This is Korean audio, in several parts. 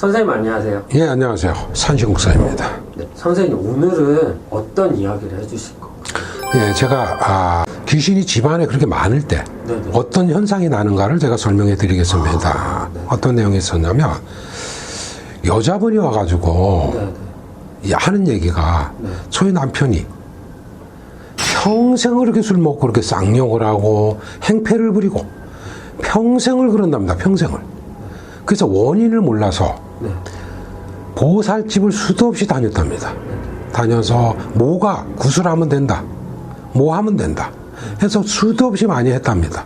선생님 안녕하세요. 예, 안녕하세요. 산식 목사입니다. 네, 선생님 오늘은 어떤 이야기를 해주실 건가요? 예, 제가 아, 귀신이 집안에 그렇게 많을 때 네네. 어떤 현상이 나는가를 제가 설명해 드리겠습니다. 아, 네. 어떤 내용이 있었냐면 여자분이 와가지고 네네. 이 하는 얘기가 네. 저희 남편이 평생을 이렇게 술 먹고 그렇게 쌍욕을 하고 행패를 부리고 평생을 그런답니다. 평생을. 그래서 원인을 몰라서 네. 보살집을 수도 없이 다녔답니다. 다녀서 뭐가 구슬하면 된다. 뭐 하면 된다. 해서 수도 없이 많이 했답니다.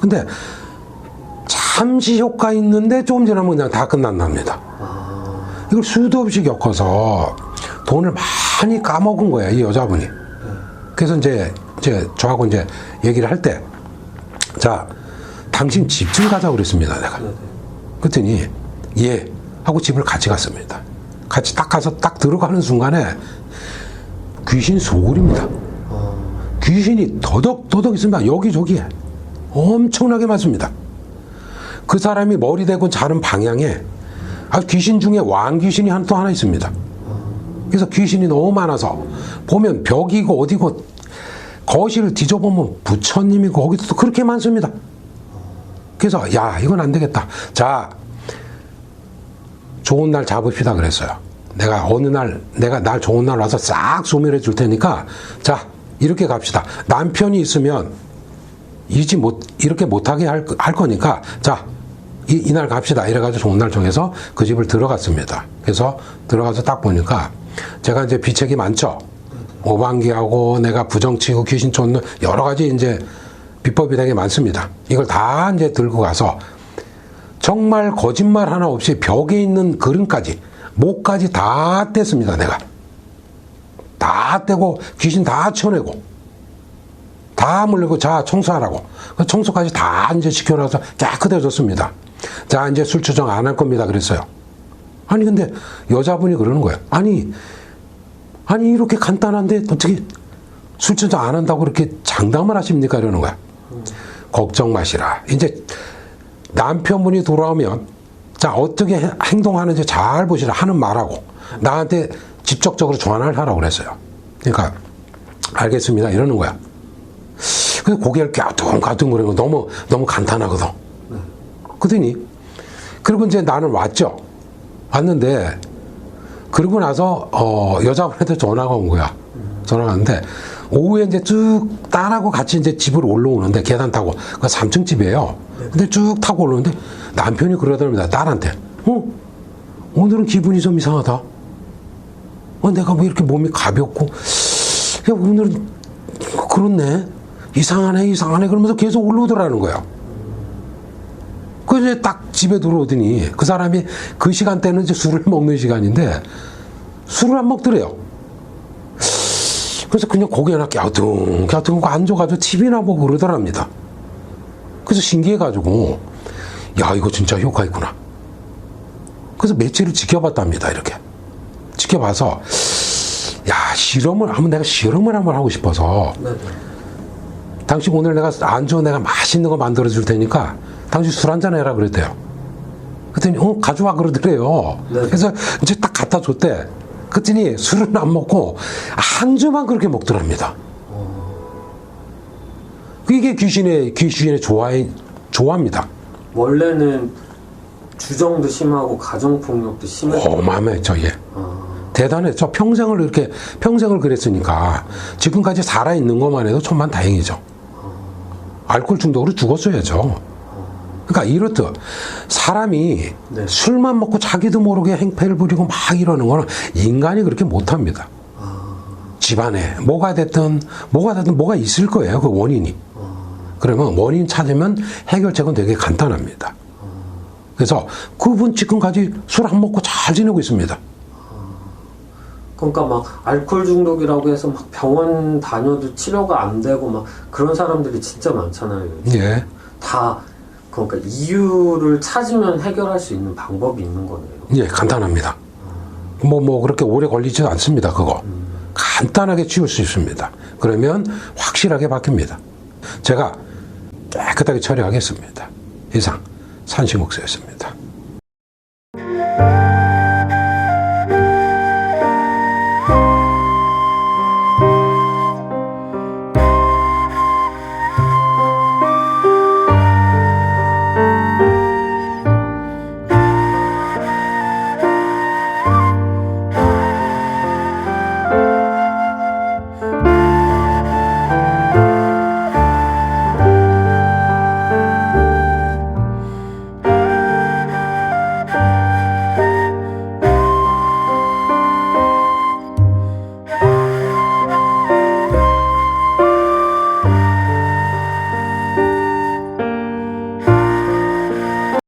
근데 잠시 효과 있는데 조금 지나면 그냥 다 끝난답니다. 아, 이걸 수도 없이 겪어서 돈을 많이 까먹은 거야, 이 여자분이. 그래서 이제, 이제 저하고 이제 얘기를 할 때, 자, 당신 집 좀 가자고 그랬습니다, 내가. 그랬더니, 예, 하고 집을 같이 갔습니다. 같이 딱 가서 딱 들어가는 순간에 귀신 소굴입니다. 어, 귀신이 더덕더덕 있습니다. 여기저기에. 엄청나게 많습니다. 그 사람이 머리 대고 자는 방향에 아, 귀신 중에 왕귀신이 한, 또 하나 있습니다. 그래서 귀신이 너무 많아서 보면 벽이고 어디고 거실을 뒤져보면 부처님이고 거기도 또 그렇게 많습니다. 그래서 야 이건 안 되겠다. 자 좋은 날 잡읍시다 그랬어요. 내가 어느 날 내가 날 좋은 날 와서 싹 소멸해 줄 테니까 자 이렇게 갑시다. 남편이 있으면 이지 못 이렇게 못하게 할, 할 거니까 자 이, 이날 갑시다 이래가지고 좋은 날 정해서 그 집을 들어갔습니다. 그래서 들어가서 딱 보니까 제가 이제 비책이 많죠. 오방기하고 내가 부정치고 귀신 쫓는 여러 가지 이제 비법이 되게 많습니다. 이걸 다 이제 들고 가서 정말 거짓말 하나 없이 벽에 있는 그림까지 목까지 다 뗐습니다. 내가 다 떼고 귀신 다 쳐내고 다 물리고 자 청소하라고 그 청소까지 다 이제 시켜놔서 깨끗해졌습니다. 자 이제 술 추정 안 할 겁니다. 그랬어요. 아니 근데 여자분이 그러는 거예요. 아니 아니 이렇게 간단한데 어떻게 술 추정 안 한다고 그렇게 장담을 하십니까? 이러는 거야. 걱정 마시라. 이제 남편분이 돌아오면 자 어떻게 해- 행동하는지 잘 보시라 하는 말하고 나한테 직접적으로 전화를 하라고 그랬어요. 그러니까 알겠습니다 이러는 거야. 근데 고개를 거 너무 너무 간단하거든. 그러더니 그리고 이제 나는 왔죠. 왔는데 그러고 나서 어, 여자분한테 전화가 온 거야. 전화가 왔는데 오후에 이제 쭉 딸하고 같이 이제 집으로 올라오는데 계단 타고 그 3층 집이에요. 근데 쭉 타고 올라오는데 남편이 그러더랍니다. 딸한테. 어? 오늘은 기분이 좀 이상하다. 어, 내가 뭐 이렇게 몸이 가볍고 야 오늘은 그렇네. 이상하네, 이상하네. 그러면서 계속 올라오더라는 거예요. 그래서 딱 집에 들어오더니 그 사람이 그 시간대는 이제 술을 먹는 시간인데 술을 안 먹더래요. 그래서 그냥 고개 하나 갸우뚱, 갸우뚱 하고 앉아가지고 TV나 보고 그러더랍니다. 그래서 신기해가지고, 야, 이거 진짜 효과 있구나. 그래서 며칠을 지켜봤답니다, 이렇게. 지켜봐서, 야, 실험을, 한번 내가 실험을 한번 하고 싶어서, 네네. 당신 오늘 내가 안주 내가 맛있는 거 만들어 줄 테니까 당신 술 한잔 해라 그랬대요. 그랬더니 어 가져와 그러더래요. 네. 그래서 이제 딱 갖다 줬대. 그랬더니 술은 안 먹고 한 주만 그렇게 먹더랍니다. 이게 귀신의 귀신의 좋아해 좋아합니다. 원래는 주정도 심하고 가정 폭력도 심했고 어마어마했죠, 예. 아, 대단했죠. 평생을 이렇게 평생을 그랬으니까 지금까지 살아 있는 것만 해도 천만 다행이죠. 알코올 중독으로 죽었어야죠. 그러니까 이렇듯 사람이 네. 술만 먹고 자기도 모르게 행패를 부리고 막 이러는 거는 인간이 그렇게 못합니다. 집안에 뭐가 됐든 뭐가 됐든 뭐가 있을 거예요. 그 원인이. 그러면 원인 찾으면 해결책은 되게 간단합니다. 그래서 그분 지금까지 술 안 먹고 잘 지내고 있습니다. 그러니까 막 알코올 중독이라고 해서 막 병원 다녀도 치료가 안 되고 막 그런 사람들이 진짜 많잖아요. 예. 다 그러니까 이유를 찾으면 해결할 수 있는 방법이 있는 거네요. 예, 간단합니다. 뭐, 뭐, 그렇게 오래 걸리지도 않습니다, 그거. 간단하게 치울 수 있습니다. 그러면 확실하게 바뀝니다. 제가 깨끗하게 처리하겠습니다. 이상, 산시목사였습니다.